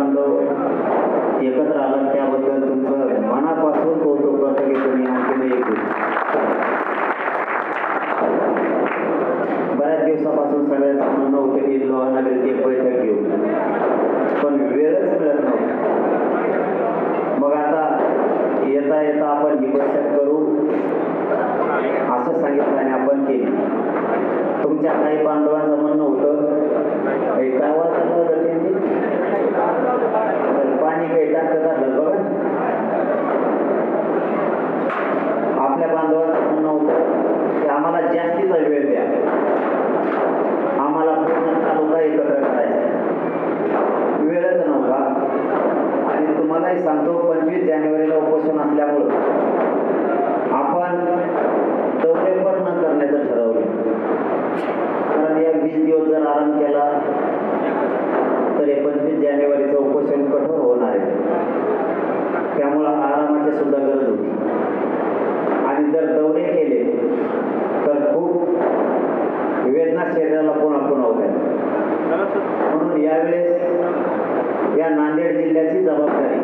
बांधव एकत्र आलात त्याबद्दल तुमचं मनापासून कौतुक करतो की तुम्ही आणखीन एक बऱ्याच दिवसापासून सगळ्यांचं म्हणणं होतं की लोहानगरीत एक बैठक घेऊ पण वेळच मिळत नव्हती. मग आता येता येता आपण ही बैठक करू. असं सांगितलं आणि आपण केली. तुमच्या काही बांधवांचं म्हणणं होतं "हे काय वाजलं रटेल ते?" तर वेदांत झालं बघा. आपल्या बांधवांचं म्हणणं होतं की आम्हाला जास्तीचा वेळ द्या. आम्हाला पूर्ण तालुका एकत्र करायचा वेळच नव्हता. आणि तुम्हालाही सांगतो पंचवीस जानेवारीला उपोषण असल्यामुळं आपण दौरे पण न करण्याचं ठरवलं. कारण या वीस दिवस जर आराम केला तर पंचवीस जानेवारीचं उपोषण कठोर होणार आहे. त्यामुळं आरामाची सुद्धा गरज होती. आणि जर दौरे केले तर खूप वेदना शरीराला पुन्हा पुन्हा होत्या. म्हणून यावेळेस या नांदेड जिल्ह्याची जबाबदारी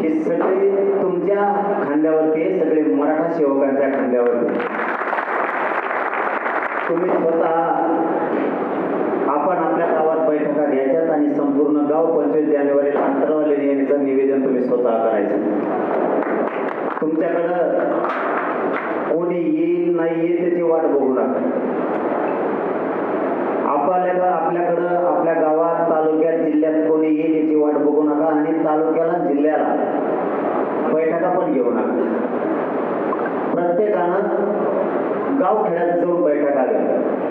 ही सगळी तुमच्या खांद्यावरती सगळे मराठा सेवकांच्या खांद्यावरती तुम्ही स्वतः आपण आपल्या गावात बैठका घ्यायच्यात आणि संपूर्ण गाव पंचवीस जानेवारीला अंतरवाली नेण्याचं निवेदन तुम्ही स्वतः करायचं. तुमच्याकडं कोणी येईल नाही येईल त्याची वाट बघू नका. आपल्याला आपल्याकडं आपल्या गावात तालुक्यात जिल्ह्यात कोणी येईल याची वाट बघू नका आणि तालुक्याला जिल्ह्याला बैठका पण घेऊ नका. प्रत्येकानं गाव खेड्यात जाऊन बैठका घ्या.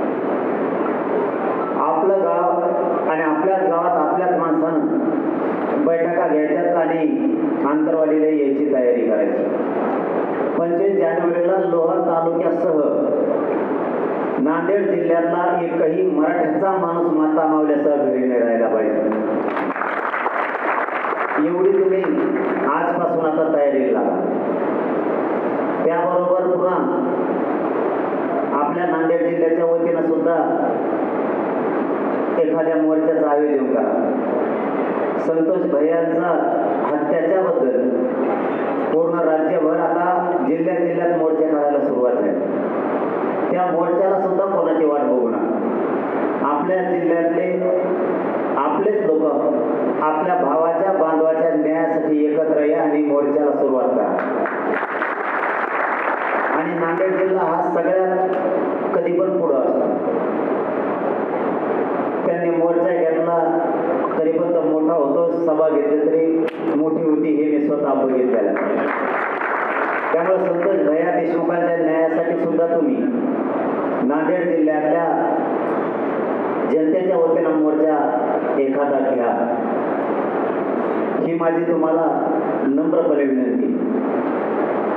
आपलं गाव आणि आपल्याच गावात आपल्याच माणसानं बैठका घ्यायच्यात आणि आंतरवालीला यायची तयारी करायची. पंचवीस जानेवारीला लोहा तालुक्यासह नांदेड जिल्ह्यातला एकही मराठ्याचा माणूस माता मावल्यासह घरी नाही पाहिजे. एवढी तुम्ही आजपासून आता तयारी लागा त्याबरोबर पुन्हा आपल्या नांदेड जिल्ह्याच्या वतीनं सुद्धा एखाद्या मोर्चाचं आयोजन करा संतोष भैयांचा हत्याच्याबद्दल पूर्ण राज्यभर आता जिल्ह्यात जिल्ह्यात मोर्चे काढायला सुरुवात झाली. त्या मोर्चाला सुद्धा कोणाची वाट बघू आपल्या जिल्ह्यातले आपलेच लोक आपल्या भावाच्या बांधवाच्या न्यायासाठी एकत्र या आणि मोर्चाला सुरुवात करा. आणि नांदेड जिल्हा हा सगळ्यात कधी पण पुढं असतो. त्यांनी घेतला तरी पण तो मोठा होतो सभा घेतली तरी मोठी होती हे मी स्वतः बघितलेलं त्यामुळे संतोष भया देशमुखांच्या न्यायासाठी सुद्धा तुम्ही नांदेड जिल्ह्यातल्या जनतेच्या वतीनं मोर्चा एखादा घ्या. ही माझी तुम्हाला नम्रपणे विनंती.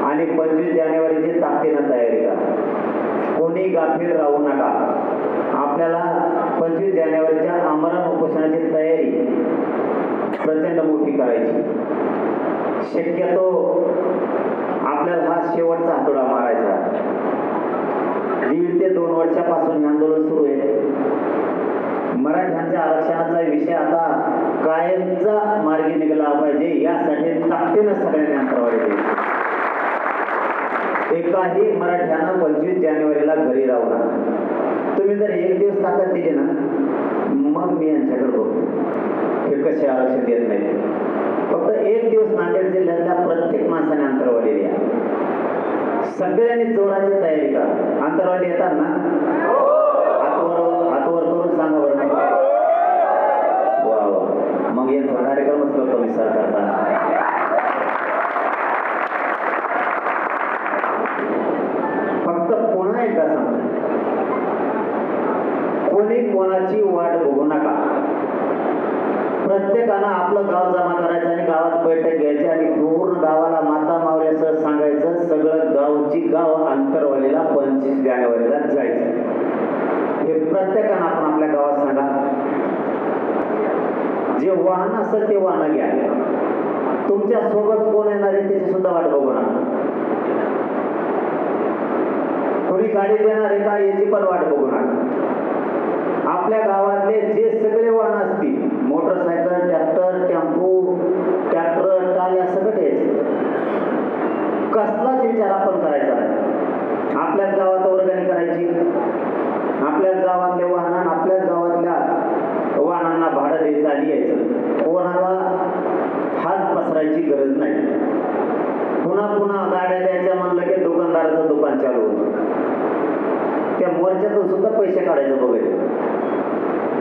आणि पंचवीस जानेवारीची ताकदीनं तयारी करा. कोणी गाफील राहू नका. आपल्याला पंचवीस जानेवारीच्या आमरण उपोषणाची तयारी प्रचंड मोठी करायची. शक्यतो आपल्याला हा शेवटचा हातोडा मारायचा. दीड ते दोन वर्षापासून हे आंदोलन सुरू आहे. मराठ्यांच्या आरक्षणाचा विषय आता कायमचा मार्गी निघाला पाहिजे. यासाठी ताकदीनं सगळ्यांनी अंतरावर वाढले एकाही मराठ्यानं पंचवीस जानेवारीला घरी राहू नका. तुम्ही जर एक दिवस ताकद दिली ना मग मी यांच्याकडे बघतो. हे कसे आरक्षण देत नाही फक्त एक दिवस नांदेड जिल्ह्यातल्या प्रत्येक माणसाने अंतरवाली आहे सगळ्यांनी जोराची तयारी करा. अंतरवाली येतात ना हातवर हातवर करून सांगा बरं. वा वा. मग यांचा कार्यक्रमच करतो मी सरकारचा फक्त पुन्हा एकदा सांगतो कोणी कोणाची वाट बघू नका प्रत्येकानं आपलं गाव जमा करायचं आणि गावात बैठक घ्यायची आणि पूर्ण गावाला माता मावल्यासह सांगायचं. सगळं गावची गाव अंतरवालीला पंचवीस जानेवारीला जायचं. हे प्रत्येकानं आपण आपल्या गावात सांगा. जे वाहन असेल ते वाहन घ्या. तुमच्यासोबत कोण येणार आहे त्याची सुद्धा वाट बघू नका कोणी गाडी देणार आहे का याची पण वाट बघू नका आपल्या गावातले जे सगळे वाहन असतील मोटरसायकल ट्रॅक्टर टेम्पो या टाल्या सगळं यायचे कसलाच विचार आपण करायचा आपल्याच गावात वर्गणी करायची. आपल्याच गावातल्या वाहन आपल्याच गावातल्या वाहनांना भाडं द्यायचं आणि यायचं. कोणाला हात पसरायची गरज नाही. पुन्हा पुन्हा गाड्या द्यायच्या म्हणलं की दुकानदाराचं दुकान चालू होतं. त्या मोर्चातून सुद्धा पैसे काढायचं बघायचं.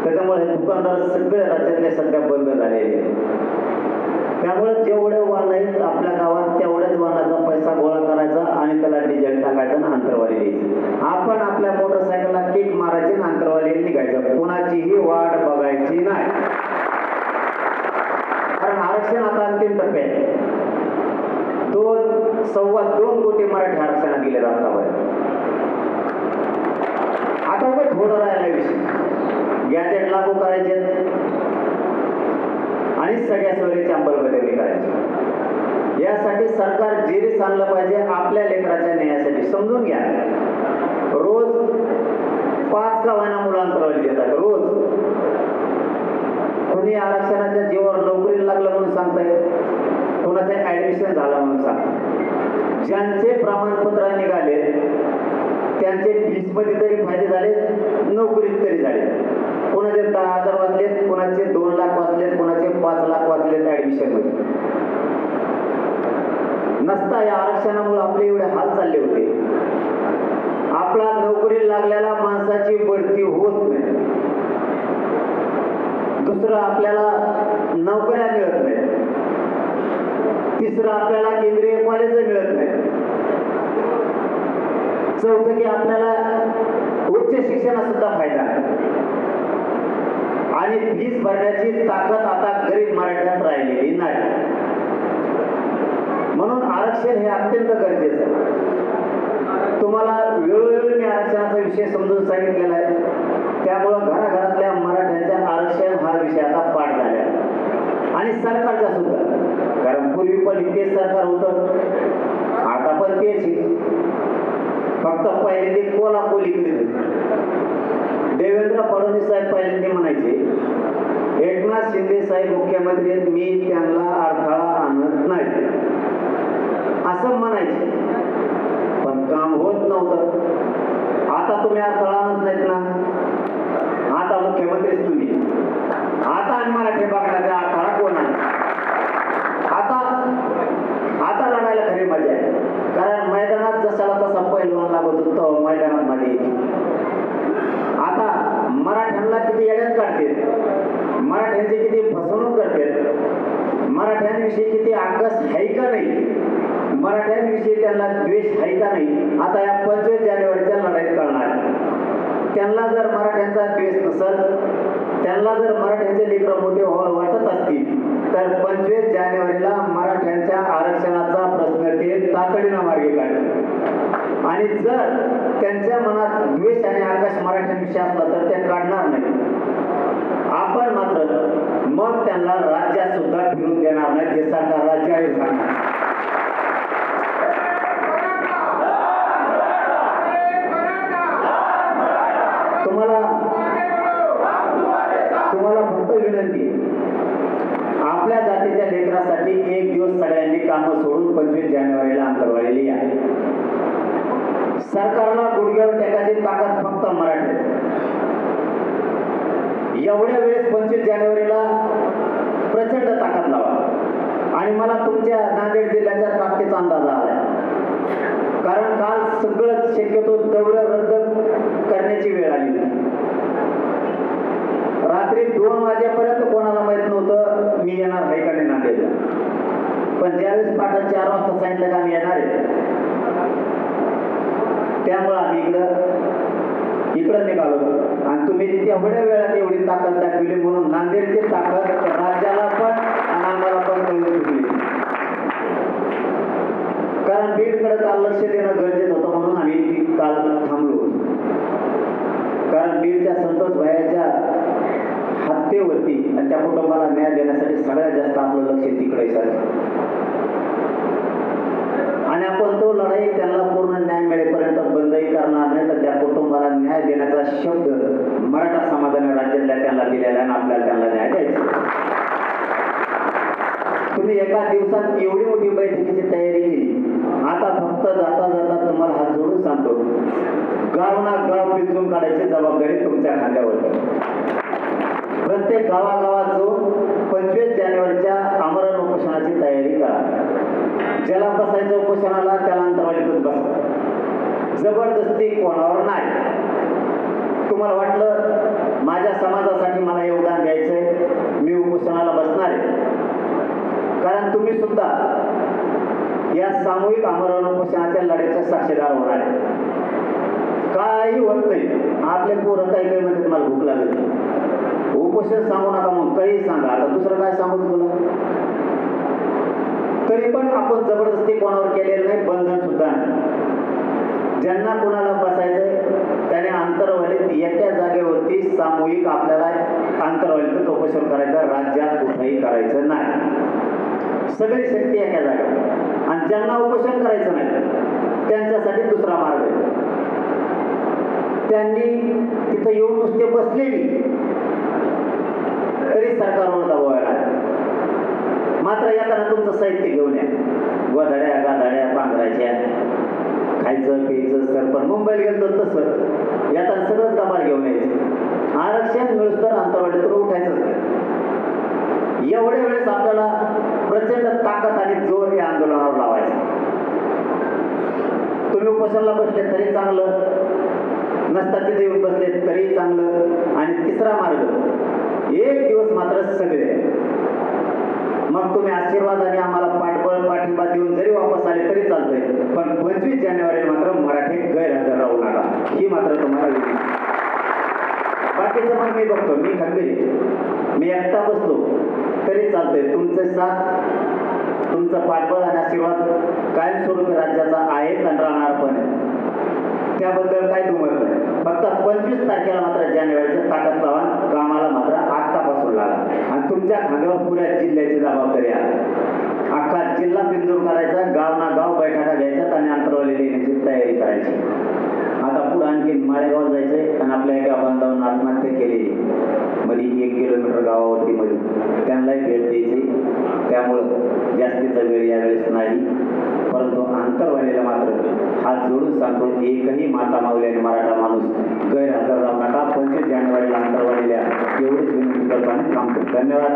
त्याच्यामुळे दुकानदार सगळ्या राज्यातले सध्या बंद झालेले आहेत. त्यामुळे जेवढे वाहन आहेत आपल्या गावात तेवढ्याच वाहनाचा पैसा गोळा करायचा आणि त्याला डिझेल टाकायचं आणि अंतरवाली द्यायची. आपण आपल्या मोटरसायकलला किक मारायची आणि अंतरवाली निघायचं. कोणाचीही वाट बघायची नाही. कारण आरक्षण आता अंतिम टप्प्यात दोन सव्वा दोन कोटी मराठी आरक्षणात दिले आतापर्यंत आता उभं थोडं राहिला विषय. गॅजेट लागू करायचे. आणि सगळ्या सोयीची अंमलबजावणी करायची. यासाठी सरकार जेरीस आणलं पाहिजे आपल्या लेकराच्या न्यायासाठी समजून घ्या. रोज पाच का वाहना मुलांतरवाली देतात रोज. कोणी आरक्षणाच्या जीवावर नोकरी लागलं म्हणून सांगताय कोणाचं ऍडमिशन झालं म्हणून सांगताय. ज्यांचे प्रमाणपत्र निघाले त्यांचे फीसमध्ये तरी फायदे झाले नोकरीत तरी झाले कोणाचे दहा हजार वाचलेत कोणाचे दोन लाख वाचलेत कोणाचे पाच लाख वाचलेत ऍडमिशनमध्ये. नसता या आरक्षणामुळे आपले एवढे हाल चालले होते. आपला नोकरी लागल्याला माणसाची बढती होत नाही. दुसरं आपल्याला नोकऱ्या मिळत नाही तिसरं आपल्याला केंद्रीय कॉलेज मिळत नाही चौथं की आपल्याला उच्च शिक्षणा सुद्धा फायदा आहे. आणि फीस भरण्याची ताकद आता गरीब मराठ्यात राहिलेली नाही. म्हणून आरक्षण हे अत्यंत गरजेचं आहे. तुम्हाला वेळोवेळी मी आरक्षणाचा विषय समजून सांगितलेला आहे. त्यामुळं घराघरातल्या मराठ्यांच्या आरक्षण हा विषय आता पाठ झाला आहे. आणि सरकारचा सुद्धा. कारण पूर्वी पण तेच सरकार होतं. आता पण तेच आहे. फक्त पहिल्यांदा कोलाकोली करीत होते देवेंद्र फडणवीस साहेब पहिल्यांदा म्हणायचे एकनाथ शिंदे साहेब मुख्यमंत्री आहेत मी त्यांना अडथळा आणत नाही. असं म्हणायचे. पण काम होत नव्हतं. आता तुम्ही अडथळा आणत नाहीत ना आता मुख्यमंत्रीच तुम्ही आता आणि मराठी बघण्याचा अडथळा कोण आहे आता आता लढायला खरी मजा आहे कारण मैदानात जसाला तसा पैलवान लागत होतो मैदानात मध्ये आता मराठ्यांना किती येड्यात काढतील. मराठ्यांची किती फसवणूक करते मराठ्यांविषयी किती आकस आहे का नाही? मराठ्यांविषयी त्यांना द्वेष आहे का नाही? आता या पंचवीस जानेवारीच्या लढाईत कळणार. त्यांना जर मराठ्यांचा द्वेष नसेल त्यांना जर मराठ्यांचे लेकर मोठे व्हावं वाटत असतील तर पंचवीस जानेवारीला मराठ्यांच्या आरक्षणाचा प्रश्न ते तातडीनं मार्गी काढतील. आणि जर त्यांच्या मनात द्वेष आणि आकाश मराठ्यांविषयी असला तर ते काढणार नाही आपण मात्र मग त्यांना राज्यात सुद्धा फिरून देणार नाही हे राज्य जाहीर सांगणार तुम्हाला तुम्हाला फक्त विनंती आपल्या जातीच्या लेकरासाठी एक दिवस सगळ्यांनी कामं सोडून पंचवीस जानेवारीला अंतरवालेली आहे सरकारला गुडघ्यावर टेकायची ताकद फक्त एवढ्या वेळेस पंचवीस जानेवारीला प्रचंड ताकद लावा. आणि मला तुमच्या नांदेड जिल्ह्याच्या ताकदीचा अंदाज आला कारण काल सगळं शक्यतो दौरं रद्द करण्याची वेळ आली होती. रात्री दोन वाजेपर्यंत कोणाला माहीत नव्हतं मी येणार आहे का नांदेडला. पण ज्यावेळेस पाठन चार वाजता सांगितलं का आम्ही येणार आहे त्यामुळं आम्ही इकडं इकडं निघालो. आणि तुम्ही तेवढ्या वेळात एवढी ताकद दाखवली म्हणून नांदेडची ताकद राज्याला पण आणि आम्हाला पण कळून चुकली. कारण बीडकडे काल लक्ष देणं गरजेचं होतं म्हणून आम्ही ती काल थांबलो. कारण बीडच्या संतोष भयाच्या हत्येवरती आणि त्या कुटुंबाला न्याय देण्यासाठी सगळ्यात जास्त आपलं लक्ष तिकडे सर. आणि आपण तो लढाई त्यांना पूर्ण न्याय मिळेपर्यंत बंदही करणार नाही तर त्या कुटुंबाला न्याय देण्याचा शब्द मराठा समाजाने राज्यातल्या त्यांना दिलेला आहे आणि आपल्याला त्यांना न्याय द्यायचा तुम्ही एका दिवसात एवढी मोठी बैठकीची तयारी केली. आता फक्त जाता जाता तुम्हाला हात जोडून सांगतो गाव ना गाव पिंजून काढायची जबाबदारी तुमच्या खांद्यावर प्रत्येक गावागावात जो पंचवीस जानेवारीच्या आमरण उपोषणाची तयारी करा ज्याला बसायचं उपोषणाला त्याला अंतरवालीतच बस जबरदस्ती कोणावर नाही. तुम्हाला वाटलं माझ्या समाजासाठी मला योगदान द्यायचंय? मी उपोषणाला बसणार आहे. कारण तुम्ही सुद्धा या सामूहिक आमरण उपोषणाच्या लढ्याच्या साक्षीदार होणार आहे. काही होत नाही. आपले पोरं काही काही म्हणतात मला भूक लागली. उपोषण सांगू नका मग काही सांगा. आता दुसरं काय सांगू तुला? तरी पण आपण जबरदस्ती कोणावर केलेलं नाही बंधन सुद्धा नाही. ज्यांना कोणाला बसायचंय त्याने आंतरवालीत एका जागेवरती सामूहिक आपल्याला आंतरवालीत उपोषण करायचं राज्यात कुठंही करायचं नाही. सगळी शक्ती एका जागेवर. आणि ज्यांना उपोषण करायचं नाही त्यांच्यासाठी दुसरा मार्ग आहे. त्यांनी तिथं येऊन नुसते बसलेली तरी सरकारवर दबावायला मात्र येताना तुमचं साहित्य घेऊन या. गोधड्या गाधड्या पांघरायच्या खायचं प्यायचं सरपण मुंबईला गेलो तसं. येताना सगळंच कमाल घेऊन यायचं. आरक्षण मिळूस तर अंतरवाडीतून उठायचंच नाही. एवढ्या वेळेस आपल्याला प्रचंड ताकद आणि जोर या आंदोलनावर लावायचा. तुम्ही उपोषणाला बसले तरी चांगलं. नसता तिथे येऊन बसले तरी चांगलं. आणि तिसरा मार्ग एक दिवस मात्र सगळे. मग तुम्ही आशीर्वाद आणि आम्हाला पाठबळ पाठिंबा देऊन जरी वापस आले तरी चालतंय. पण पंचवीस जानेवारीला मात्र मराठी गैरहजर राहू नका. ही मात्र तुम्हाला बाकीचं पण मी बघतो मी खंबीर मी एकटा बसतो तरी चालतंय. तुमचे साथ तुमचं पाठबळ आणि आशीर्वाद कायमस्वरूपी राज्याचा आहेच आणि राहणार पण आहे. त्याबद्दल काय दुमत नाही. फक्त पंचवीस तारखेला मात्र जानेवारीचं ताकद लावा. कामाला मात्र आत्तापासून आणि तुमच्या खांद्यावर पुऱ्या जिल्ह्याची जबाबदारी आहे. अख्खा जिल्हा पिंजून काढायचा गाव ना गाव बैठका घ्यायच्यात आणि अंतरवाली देण्याची तयारी करायची. आता पुढे आणखी माळेगाव जायचंय आणि आपल्या एका बांधवांना आत्महत्या केलेली. मध्ये एक किलोमीटर गावावरती मध्ये त्यांनाही भेट द्यायची. त्यामुळं जास्तीचा वेळ यावेळेस नाही. परंतु आंतरवाणीला मात्र हात जोडून सांगतो एकही माता मावल्याने मराठा माणूस गैरहजर राहू नका. पंचवीस जानेवारीला अंतरवाणीला एवढीच विनंती करतो आणि थांबतो. धन्यवाद.